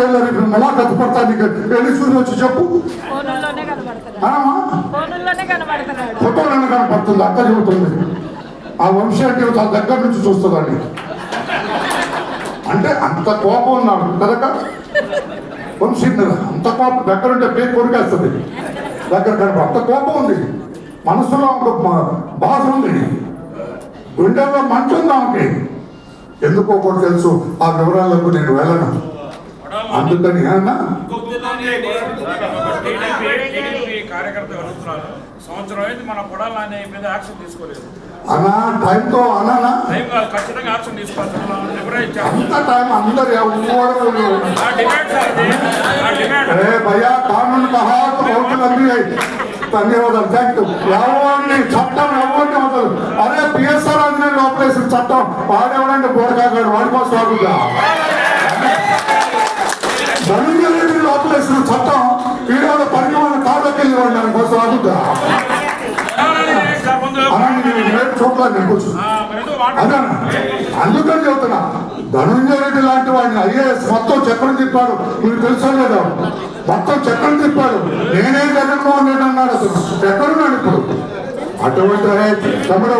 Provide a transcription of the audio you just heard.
జైల్లో రేపు ములాఖతు పడతా నీకు. వెళ్ళి చూసి వచ్చి చెప్పు. ఫోటోలను కనపడుతుంది అక్క చెబుతుంది. ఆ వంశానికి చాలా దగ్గర నుంచి చూస్తుందండి. అంటే అంత కోపం ఉన్నాడు. కనుక వంశీ అంత కోపం దగ్గర ఉంటే పేరు కొరికేస్తుంది. దగ్గర కనుక అంత కోపం ఉంది. మనసులో ఒక బాధ ఉంది. గుండెల్లో మంట ఉంది ఆమెకి. ఎందుకో కూడా తెలుసు ఆ వివరాలకు నేను వెళ్ళను. అందుకని సంవత్సరం అయితే అనా అంత టైం ఎవరు అరే భయ్యా కానూన్ కహా చట్టం ఎవరిని అవుతారు అరే పిఎస్ఆర్ ఆంజనేయులు ఆపరేషన్ వాడి కోసం రెడ్డి లోపలేసిన చట్టం ఈడేవాడు పరిగణ కాళ్ళకి వెళ్ళి వాడు దాని కోసం అలాంటి నేను నేను మరి అదే అందుకని చెబుతున్నా. ధనుంజయ రెడ్డి లాంటి వాడిని ఐఏఎస్ మొత్తం చక్రం తిప్పాడు. మీకు తెలుసా లేదా? మొత్తం చక్రం తిప్పాడు. నేనే జగన్మోహన్ రెడ్డి అన్నాడు అసలు. ఎక్కడున్నాడు ఇప్పుడు? అటువంటి తమ్ముడు.